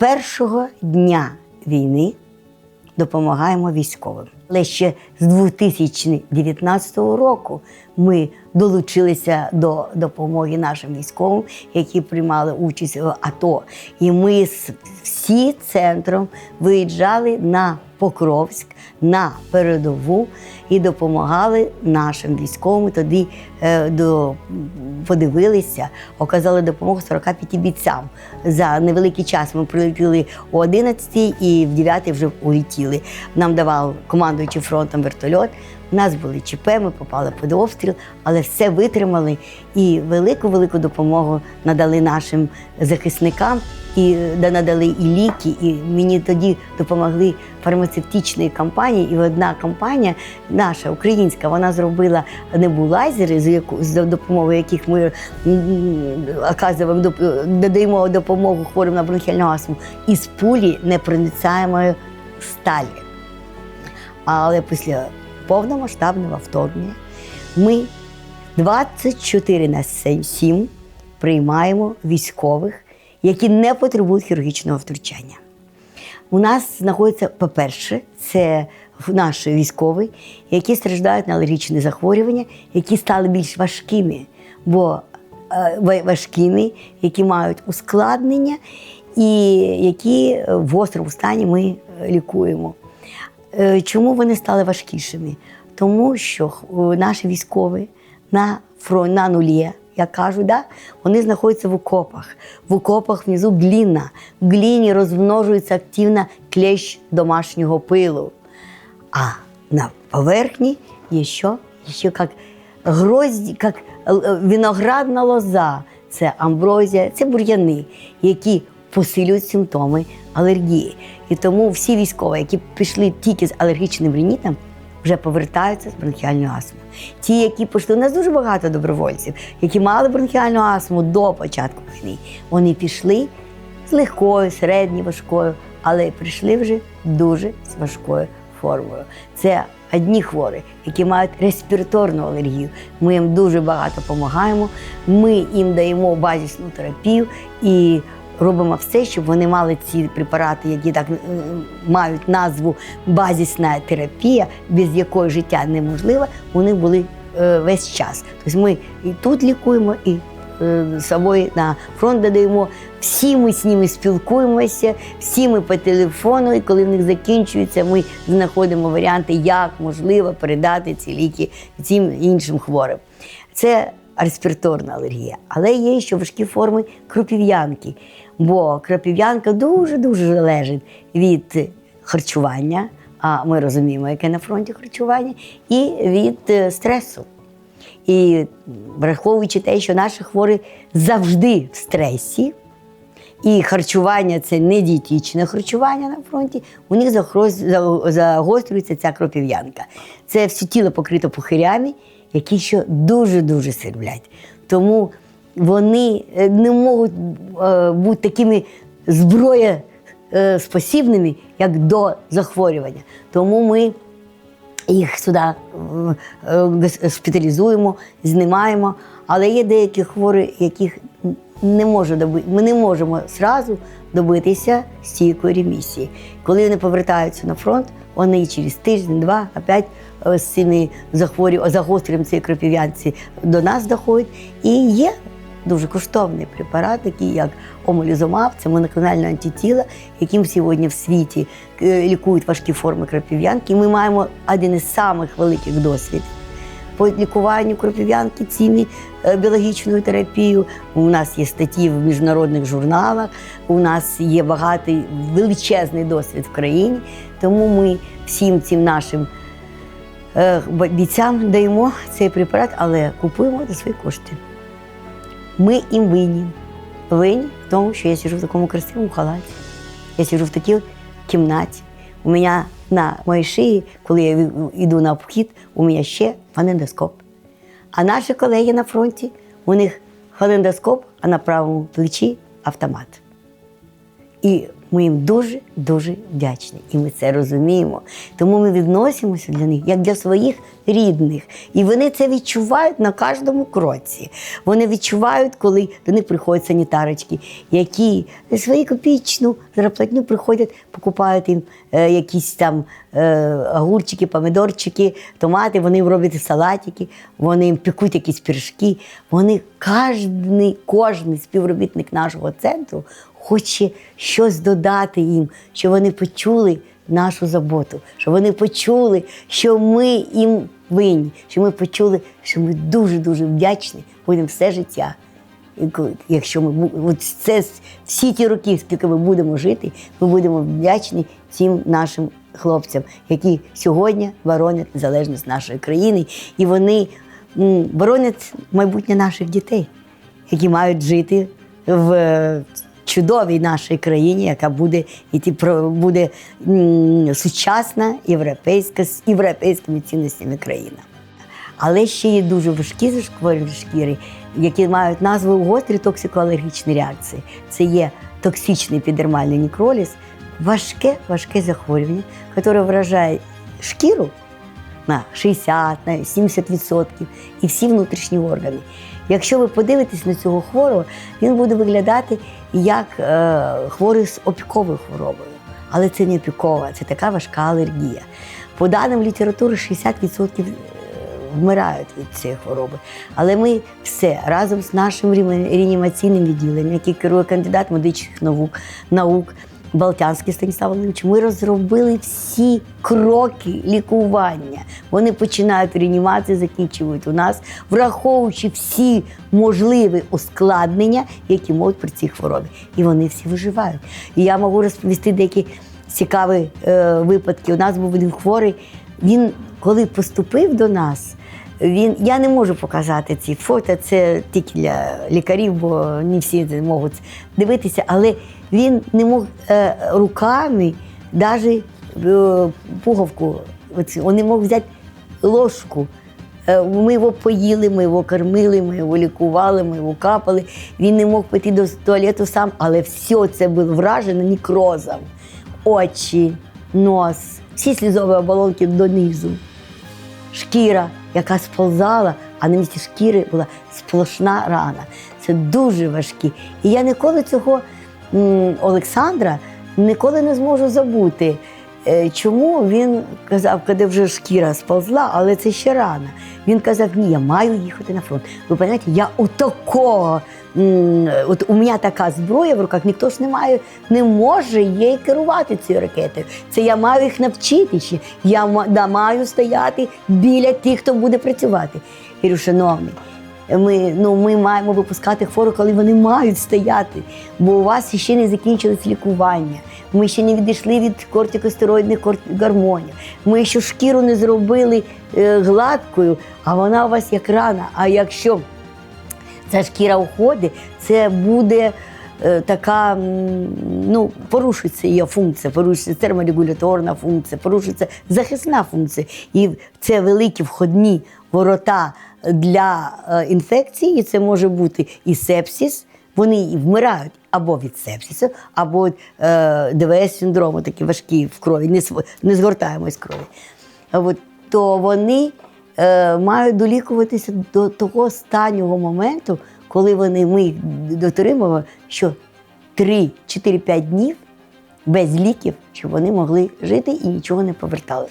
Першого дня війни допомагаємо військовим. Але ще з 2019 року ми долучилися до допомоги нашим військовим, які приймали участь в АТО. І ми з всі центром виїжджали на Покровськ, на передову і допомагали нашим військовим. Тоді е, до, подивилися, оказали допомогу 45 бійцям. За невеликий час ми прилетіли о 11 і в 9 вже улетіли. Нам давав командуючий фронтом вертольот. У нас були ЧП, ми попали під обстріл, але все витримали і велику-велику допомогу надали нашим захисникам. І надали і ліки, і мені тоді допомогли фармацевтичні компанії. І одна компанія, наша українська, вона зробила небулайзери, з яку за допомогою яких ми оказуємо додаємо допомогу хворим на бронхіальну астму, із пулі непроницаємої сталі. Але після повномасштабного вторгнення ми 24 на 7 приймаємо військових, які не потребують хірургічного втручання. У нас знаходиться, по-перше, це наші військові, які страждають на алергічні захворювання, які стали більш важкими, бо е, важкими, які мають ускладнення і які в гострому стані ми е, лікуємо. Е, Чому вони стали важкішими? Тому що наші військові на фронт, на нулі, як кажуть, да? вони знаходяться в окопах. В окопах внизу гліна. В гліні розмножується активно клещ домашнього пилу. А на поверхні є що? Ще як грозді, як е, виноградна лоза, це амброзія, це бур'яни, які посилюють симптоми алергії. І тому всі військові, які пішли тільки з алергічним ринітом, вже повертаються з бронхіальною астмою. Ті, які пішли, у нас дуже багато добровольців, які мали бронхіальну астму до початку війни, вони пішли з легкою, середньою, важкою, але прийшли вже дуже з важкою формою. Це одні хворі, які мають респіраторну алергію. Ми їм дуже багато допомагаємо. Ми їм даємо базисну терапію і робимо все, щоб вони мали ці препарати, які так е, мають назву базисна терапія, без якої життя неможливо. Вони були е, весь час. Тобто ми і тут лікуємо, і е, з собою на фронт додаємо. Всі ми з ними спілкуємося, всі ми по телефону, і коли в них закінчується, ми знаходимо варіанти, як можливо передати ці ліки цим іншим хворим. Це респіраторна алергія, але є ще важкі форми кропів'янки, бо кропів'янка дуже-дуже залежить від харчування, а ми розуміємо, яке на фронті харчування, і від е, стресу. І враховуючи те, що наші хворі завжди в стресі, і харчування це не дієтичне харчування на фронті, у них загострюється ця кропів'янка. Це все тіло покрито пухирями, які ще дуже-дуже серблять. Тому вони е, не можуть е, бути такими зброєспосібними, як до захворювання. Тому ми їх сюди е, е, госпіталізуємо, знімаємо. Але є деякі хворі, яких не може доби... ми не можемо зразу добитися стійкої ремісії. Коли вони повертаються на фронт, вони через тиждень-два, опять е, з цими захворю... загостренням цієї кропів'янці до нас доходять. І є дуже коштовний препарат, такий як омолізумаб, це моноклональне антитіло, яким сьогодні в світі е, лікують важкі форми кропів'янки. Ми маємо один із самих великих досвідів по лікуванню кропів'янки цими е, біологічною терапією. У нас є статті в міжнародних журналах, у нас є багатий величезний досвід в країні. Тому ми всім цим нашим е, бійцям даємо цей препарат, але купуємо за свої кошти. Ми їм винні. Винні в тому, що я сиджу в такому красивому халаті. Я сиджу в такій кімнаті. У мене на моїй шиї, коли я йду на обхід, у мене ще фонендоскоп. А наші колеги на фронті, у них фонендоскоп, а на правому плечі автомат. І Ми їм дуже дуже вдячні, і ми це розуміємо. Тому ми відносимося до них як для своїх рідних. І вони це відчувають на кожному кроці. Вони відчувають, коли до них приходять санітарочки, які за свою копійчну зарплатню приходять, покупають їм е, якісь там е, огурчики, помидорчики, томати. Вони їм роблять салатики, вони їм пекуть якісь піршки. Вони кожний, кожний співробітник нашого центру хоче щось додати їм, щоб вони почули нашу заботу, щоб вони почули, що ми їм винні, що ми почули, що ми дуже-дуже вдячні будемо все життя. Якщо ми от це всі ті роки, скільки ми будемо жити, ми будемо вдячні цим нашим хлопцям, які сьогодні боронять незалежність нашої країни, і вони боронять майбутнє наших дітей, які мають жити в чудовій нашій країні, яка буде іти буде сучасна європейська з європейськими цінностями країна. Але ще є дуже важкі захворювання шкіри, які мають назву гострі токсикоалергічні реакції. Це є токсичний епідермальний нікроліз, важке, важке захворювання, яке вражає шкіру на 60, на 70% і всі внутрішні органи. Якщо ви подивитесь на цього хворого, він буде виглядати як е, хворий з опіковою хворобою. Але це не опікова, це така важка алергія. По даним літератури, 60% вмирають від цієї хвороби. Але ми все разом з нашим реанімаційним відділенням, який керує кандидат медичних наук, наук Балтянський Станіслав Володимирович, ми розробили всі кроки лікування. Вони починають реанімацію, закінчують у нас, враховуючи всі можливі ускладнення, які можуть при цій хворобі. І вони всі виживають. І я можу розповісти деякі цікаві е, випадки. У нас був один хворий. Він, коли поступив до нас, він, я не можу показати ці фото, це тільки для лікарів, бо не всі можуть дивитися, але він не мог е, руками навіть е, пуговку, оці, він не мог взяти ложку. Е, Ми його поїли, ми його кормили, ми його лікували, ми його капали. Він не мог піти до туалету сам, але все це було вражено нікрозом. Очі, нос, всі слізові оболонки донизу шкіра, яка сползала, а на місці шкіри була сплошна рана. Це дуже важкі. І я ніколи цього Олександра ніколи не зможу забути. Е, Чому він казав, коли вже шкіра сползла, але це ще рано. Він казав, ні, я маю їхати на фронт. Ви розумієте, я у такого, от у мене така зброя в руках, ніхто ж не має, не може її керувати цією ракетою. Це я маю їх навчити ще. Я да, маю стояти біля тих, хто буде працювати. Я говорю, шановний, ми, ну, ми маємо випускати хворих, коли вони мають стояти, бо у вас ще не закінчилось лікування. Ми ще не відійшли від кортикостероїдних кор- гормонів. Ми ще шкіру не зробили е, гладкою, а вона у вас як рана. А якщо ця шкіра уходить, це буде е, така, ну, порушиться її функція, порушиться терморегуляторна функція, порушиться захисна функція. І це великі входні ворота для е, інфекції, і це може бути і сепсис, вони вмирають або від сепсису, або від е, ДВС-синдрому, такі важкі в крові, не, не згортаємось крові. То вони е, мають долікуватися до того останнього моменту, коли вони, ми дотримуємо, що 3-4-5 днів без ліків, щоб вони могли жити і нічого не повертали.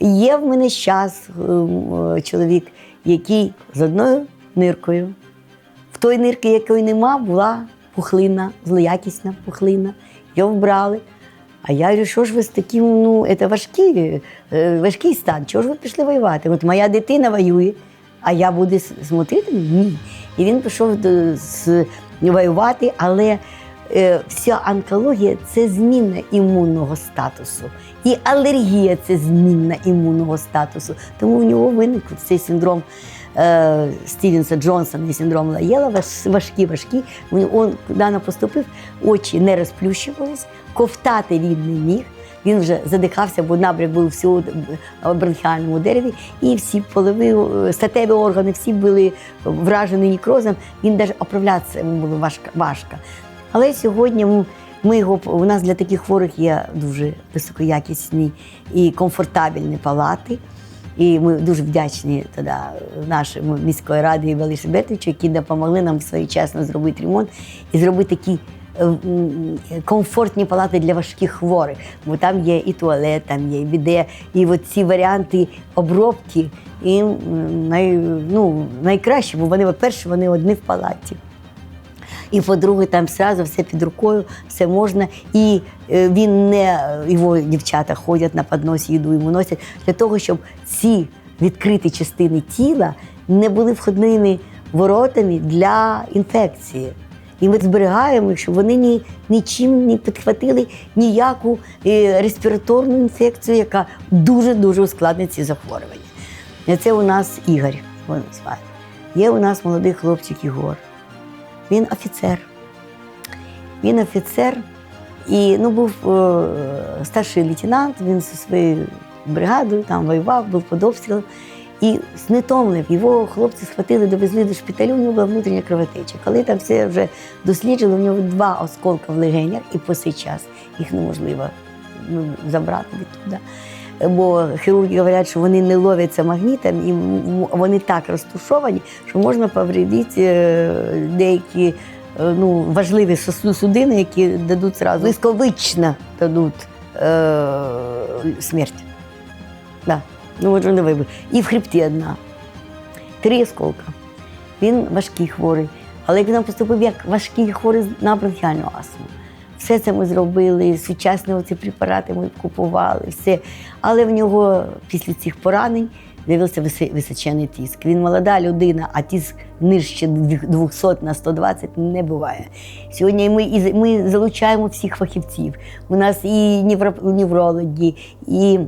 Є в мене час ем, чоловік, який з одною ниркою, в той нирки, якої нема, була пухлина, злоякісна пухлина. Його вбрали. А я говорю, що ж ви з таким, ну, це важкий, е, важкий стан, чого ж ви пішли воювати? От моя дитина воює, а я буду смотрити? Ні. І він пішов воювати, але вся онкологія це зміна імунного статусу. І алергія це зміна імунного статусу. Тому в нього виник цей синдром е, Стівенса Джонсона і синдром Лаєла, важкі, важкі. Він, куди поступив, очі не розплющувались, ковтати він не міг. Він вже задихався, бо набряк був всього в бронхіальному дереві, і всі полові е, статеві органи всі були вражені нікрозом. Він навіть оправлятися йому було важко. важко. Але сьогодні Ми його у нас для таких хворих є дуже високоякісні і комфортабельні палати. І ми дуже вдячні тоді нашому міської раді і Велишебетовичу, які допомогли нам своєчасно зробити ремонт і зробити такі е, комфортні палати для важких хворих. Бо там є і туалет, там є і біде, і от ці варіанти обробки і най, ну, найкраще, бо вони, по-перше, вони одні в палаті. І по-друге, там зразу все під рукою, все можна. І е, він не його дівчата ходять на подносі, їду йому носять для того, щоб ці відкриті частини тіла не були входними воротами для інфекції. І ми зберігаємо, щоб вони ні, нічим не підхватили ніяку е, респіраторну інфекцію, яка дуже-дуже ускладнить ці захворювання. Це у нас Ігор, його звати. Є у нас молодий хлопчик Ігор. Він офіцер. Він офіцер і ну, був е, старший лейтенант, він зі своєю бригадою там воював, був під обстрілом. І знетомлив. Його хлопці схватили, довезли до шпиталю, у нього була внутрішня кровотеча. Коли там все вже досліджили, у нього два осколка в легенях, і по цей час їх неможливо ну, забрати відтуди. Бо хірурги говорять, що вони не ловляться магнітом, і вони так розтушовані, що можна повредити е, деякі е, ну, важливі судини, які дадуть зразу близьковично дадуть е, смерть. Да. Ну, от вони вибили. І в хребті одна. Три осколка. Він важкий хворий. Але він нам поступив як важкий хворий на бронхіальну астму. Все це ми зробили, сучасні оці препарати ми купували, все. Але в нього після цих поранень з'явився височений тиск. Він молода людина, а тиск нижче 200 на 120 не буває. Сьогодні ми, ми залучаємо всіх фахівців. У нас і невро- неврологи, і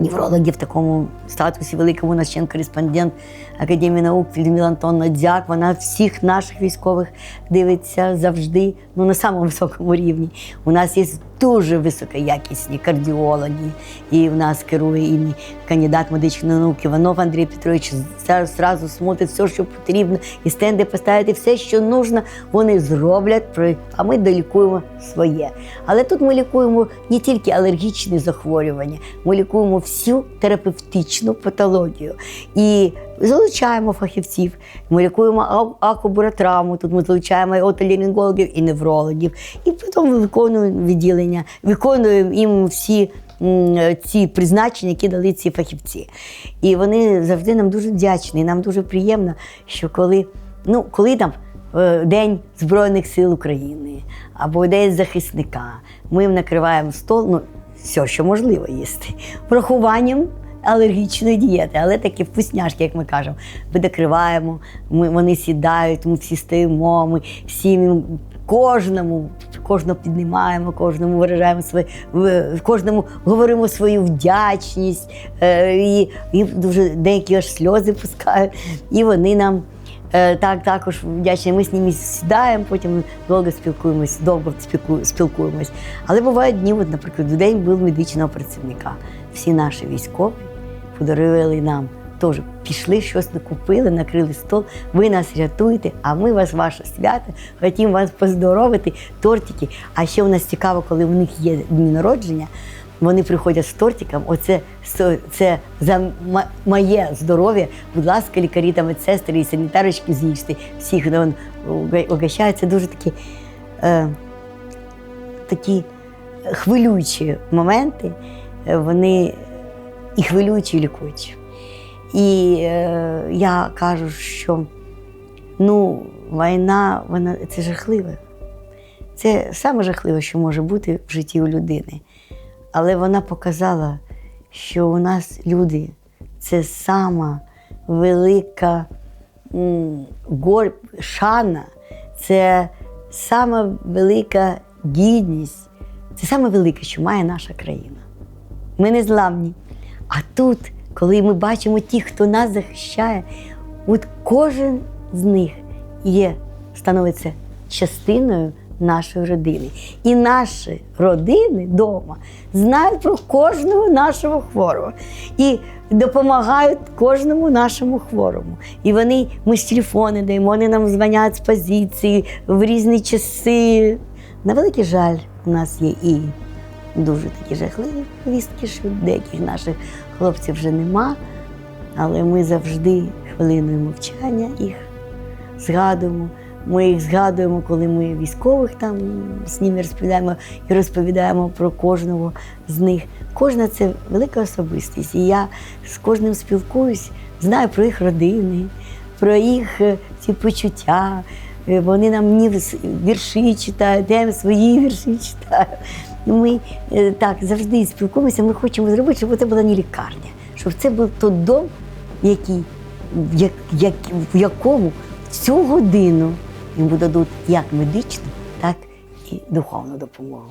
неврологи в такому статусі великому. Нас член кореспондент Академії наук Людмила Антонна Дзяк. Вона всіх наших військових дивиться завжди ну, на самому високому рівні. У нас є дуже високоякісні кардіологи, і в нас керує і кандидат медичної науки Іванов Андрій Петрович. Зараз зразу смотрить все, що потрібно, і стенди поставити все, що нужно, вони зроблять, а ми долікуємо своє. Але тут ми лікуємо не тільки алергічні захворювання, ми лікуємо всю терапевтичну патологію. І залучаємо фахівців. Ми лікуємо а- тут ми залучаємо і отолінгологів, і неврологів. І потім виконуємо відділення, виконуємо їм всі ці призначення, які дали ці фахівці. І вони завжди нам дуже вдячні. І нам дуже приємно, що коли, ну, коли там е, День Збройних сил України або День захисника, ми їм накриваємо стол, ну, все, що можливо їсти, врахуванням алергічної дієти, але такі вкусняшки, як ми кажемо. Ми докриваємо, ми, вони сідають, ми всі стоїмо, ми всім кожному, кожного піднімаємо, кожному виражаємо своє, кожному говоримо свою вдячність. Е, і, і дуже деякі аж сльози пускають, і вони нам. Е, Так, також вдячні. Ми з ними сідаємо, потім довго спілкуємось, довго спілку- спілкуємось. Але бувають дні, от, наприклад, в день був медичного працівника. Всі наші військові подарували нам теж пішли, щось накупили, накрили стол. Ви нас рятуєте, а ми вас, ваше свято, хотімо вас поздоровити, тортики. А ще у нас цікаво, коли у них є дні народження. Вони приходять з тортиком. Оце це за моє здоров'я. Будь ласка, лікарі та медсестри і санітарочки з'їжте. Всіх угощають. Це дуже такі, е, такі хвилюючі моменти. Е, Вони і хвилюючі, і лікуючі. І е, я кажу, що ну, війна, вона це жахливе. Це саме жахливе, що може бути в житті у людини. Але вона показала, що у нас люди це сама велика м, шана, це сама велика гідність, це саме велике, що має наша країна. Ми не зламні. А тут, коли ми бачимо тих, хто нас захищає, от кожен з них є, становиться частиною нашої родини. І наші родини вдома знають про кожного нашого хворого і допомагають кожному нашому хворому. І вони, ми ж телефони даємо, вони нам дзвонять з позиції в різні часи. На великий жаль, у нас є і дуже такі жахливі повістки, що деяких наших хлопців вже нема. Але ми завжди хвилиною мовчання їх згадуємо. Ми їх згадуємо, коли ми військових там з ними розповідаємо і розповідаємо про кожного з них. Кожна це велика особистість. І я з кожним спілкуюсь, знаю про їх родини, про їх е, ці почуття. Е, Вони нам мені вірші читають, я їм свої вірші читаю. Ну, Ми е, так завжди спілкуємося. Ми хочемо зробити, щоб це була не лікарня, щоб це був той дом, який, як, як, в якому цю годину буде дадуть як медичну, так і духовну допомогу.